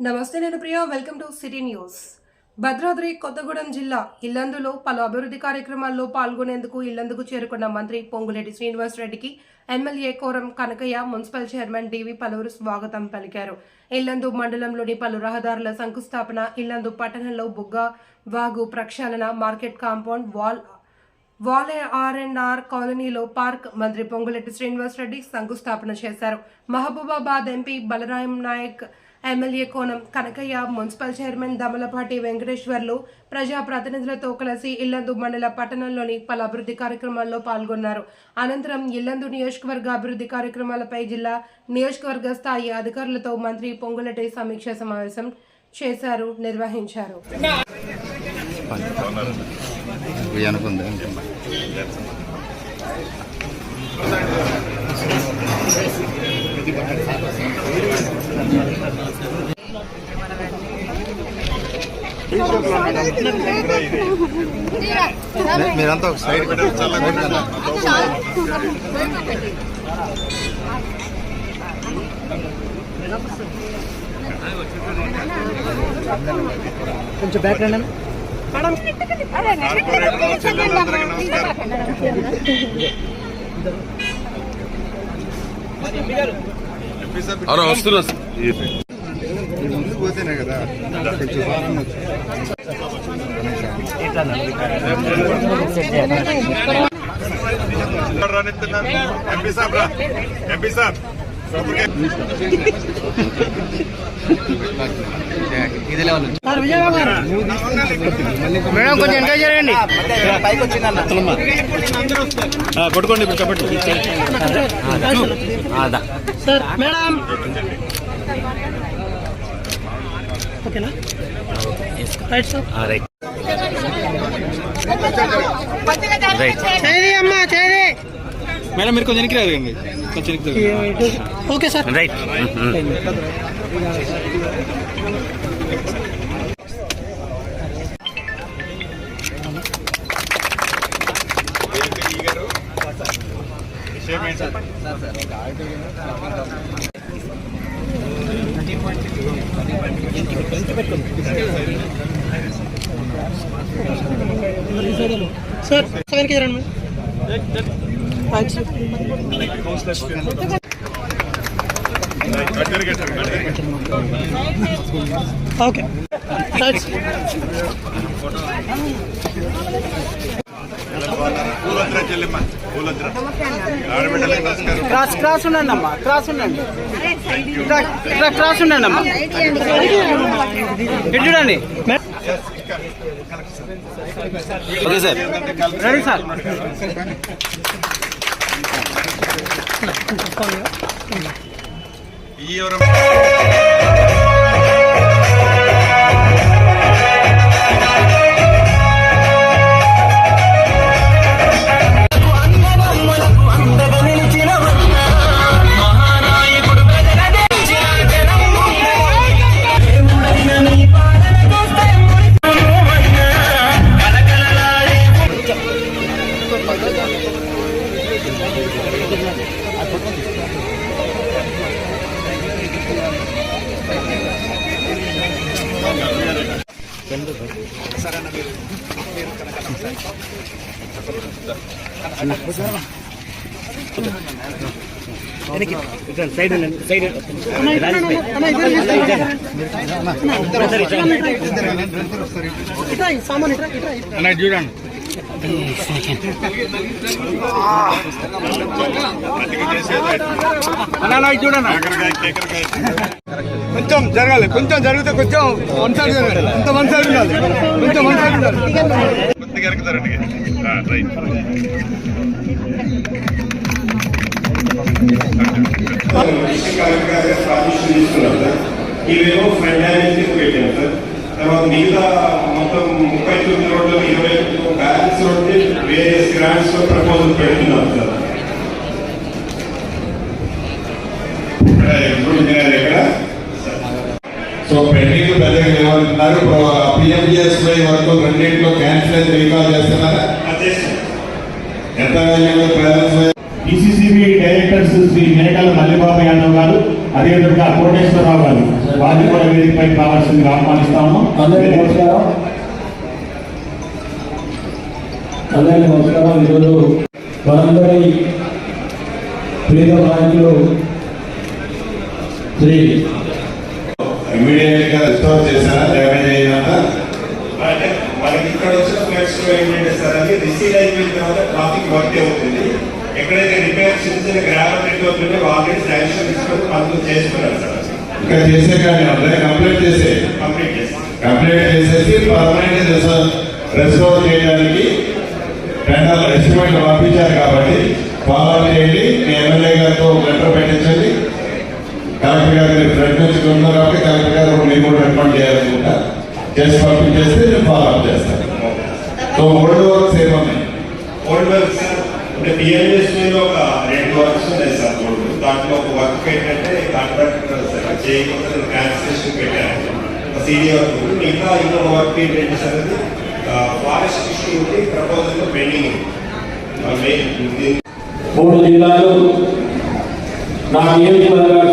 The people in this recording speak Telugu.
నమస్తే నేను Priya welcome to city news. Bhadradri Kothagudem జిల్లా ఇల్లందులో పలు అభివృద్ధి కార్యక్రమాల్లో పాల్గొనేందుకు ఇల్లందుకు చేరుకున్న మంత్రి పొంగులేటి శ్రీనివాస్ రెడ్డికి MLA Koram Kanakaiah municipal chairman DV పలువురు స్వాగతం పలికారు. ఇల్లందు మండలంలోని పలు రహదారుల శంకుస్థాపన ఇల్లందు పట్టణంలో బుగ్గ వాగు ప్రక్షాళన మార్కెట్ కాంపౌండ్ వాల్ వాలే ఆర్ అండ్ ఆర్ కాలనీలో పార్క్ మంత్రి పొంగులెట్టి శ్రీనివాస్ రెడ్డి శంకుస్థాపన చేశారు. Mahabubabad MP Balaram Naik MLA Konam Kanakaiah municipal chairman Damalapati Venkateswarlu ప్రజా ప్రతినిధులతో కలిసి ఇల్లందు మండల పట్టణంలోని పలు అభివృద్ధి కార్యక్రమాల్లో పాల్గొన్నారు. అనంతరం ఇల్లందు నియోజకవర్గ అభివృద్ధి కార్యక్రమాలపై జిల్లా నియోజకవర్గ స్థాయి అధికారులతో మంత్రి పొంగులటి సమీక్ష సమావేశం చేశారు నిర్వహించారు. పోయి మీరంతా ఒక సైడ్ కొంచెం బ్యాక్ రండి అవునా వస్తున్నా ముందుకు పోతేనే కదా. కొంచెం. ఎంపీ సాబ్ రా. ఎంపీ సాబ్. సార్ మేడం కొంచెం ఎంకరేజ్ చేయండి పైకి వచ్చిందన్న కొట్టుకోండి ఇప్పుడు చెప్పండి. Sir madam. ఓకేనా? రైట్. సార్ చేది అమ్మా మేడం మీరు కొంచెం కొంచెం వెనక్కి ఓకే సార్ రైట్ సార్ సెవెన్కి రండి ఓకే క్రాస్ క్రాస్ ఉండండి అమ్మా క్రాస్ ఉండండి. క్రాస్ ఉండండి అమ్మా. ఇటు చూడండి. ఓకే సార్ రెడీ సార్ ಈ ಅವರ సైడ్ సైడ్ చూడండి కొంచెం జరగాలి కొంచెం జరిగితే కొంచెం వన్ సైడ్ జరగాలి. కొంత వన్ సైడ్ ఉండాలి. కొంచెం వన్ సైడ్ ఉండాలి. కొద్దిగా ఎరుకుతారండి రైట్ ఇవేమో ఫ్రంట్ పెట్టాం సార్ తర్వాత మిగతా మొత్తం ముప్పై తొమ్మిది రోడ్లు ఇరవై బ్యాలెన్స్ రోడ్లు వేరే గ్రాంట్స్లో ప్రపోజల్ పెడుతున్నాం సార్ ఇక్కడ సో పెండింగ్ పెద్దగా లేవంటున్నారు పిఎంజిఎస్ వరకు రెండింటిలో క్యాన్సిల్ అయితే రీకాల్ చేస్తున్నారా? ఎంత వాల్యూలో పిసిసిబి డైరెక్టర్స్ శ్రీ మేకల మల్లిబాబు యాదవ్ గారు అదేవిధంగా కోటేశ్వరరావు గారు వారిని కూడా వేదికపై రావాల్సిందిగా ఆహ్వానిస్తాము. అందరికీ నమస్కారం. అందరికీ నమస్కారం. ఈరోజు మనందరి ప్రీత నాయకులు శ్రీ ఇమీడియట్గా రిస్టోర్ చేశారా? అయిందంట అంటే మనకి ఇక్కడ వచ్చిన ఫ్లెక్స్లో ఏంటంటే సార్ అది రిసీవ్ అయిపోయిన తర్వాత ట్రాఫిక్ వర్క్ అవుతుంది. ఎక్కడైతే రిపేర్ చిన్న చిన్న గ్రావెల్ నెట్వర్క్ ఉంటే ఆల్రెడీ శాంక్షన్ తీసుకొని పనులు చేసుకున్నారు సార్. ఇంకా చేసే కానీ కంప్లీట్ చేసే? కంప్లీట్ కంప్లీట్ చేసేసి పర్మనెంట్ రెస్టోర్ చేయడానికి టెండర్ ఎస్టిమేట్ పంపించారు కాబట్టి ఫాలో చేయండి. మీ ఎమ్మెల్యే గారితో లెటర్ పెట్టించండి. కలెక్టర్ గారి ఫ్రెండ్ నుంచి ఉన్నారు కాబట్టి కలెక్టర్ గారు మీరు కూడా రెకమెండ్ చేయాలనుకుంటా. చేసి పంపించేస్తే నేను ఫాలో అప్ చేస్తాను సో మూడు వర్క్స్ ఏమన్నాయి ఓల్డ్ వర్క్ సార్ అంటే పిఎల్ఎస్లో ఒక రెండు వర్క్స్ ఉన్నాయి సార్ ఓల్డ్ దాంట్లో ఒక వర్క్ ఏంటంటే కాంట్రాక్టర్ సార్ చేయకపోతే ట్రాన్స్లేషన్ పెట్టాను సీడీ వర్క్. మిగతా ఇంకొక వర్క్ ఏంటంటే సార్ అది ఫారెస్ట్ ఇష్యూ ఉండి ప్రపోజల్ పెండింగ్ మూడు జిల్లాలు నా నియోజకవర్గానికి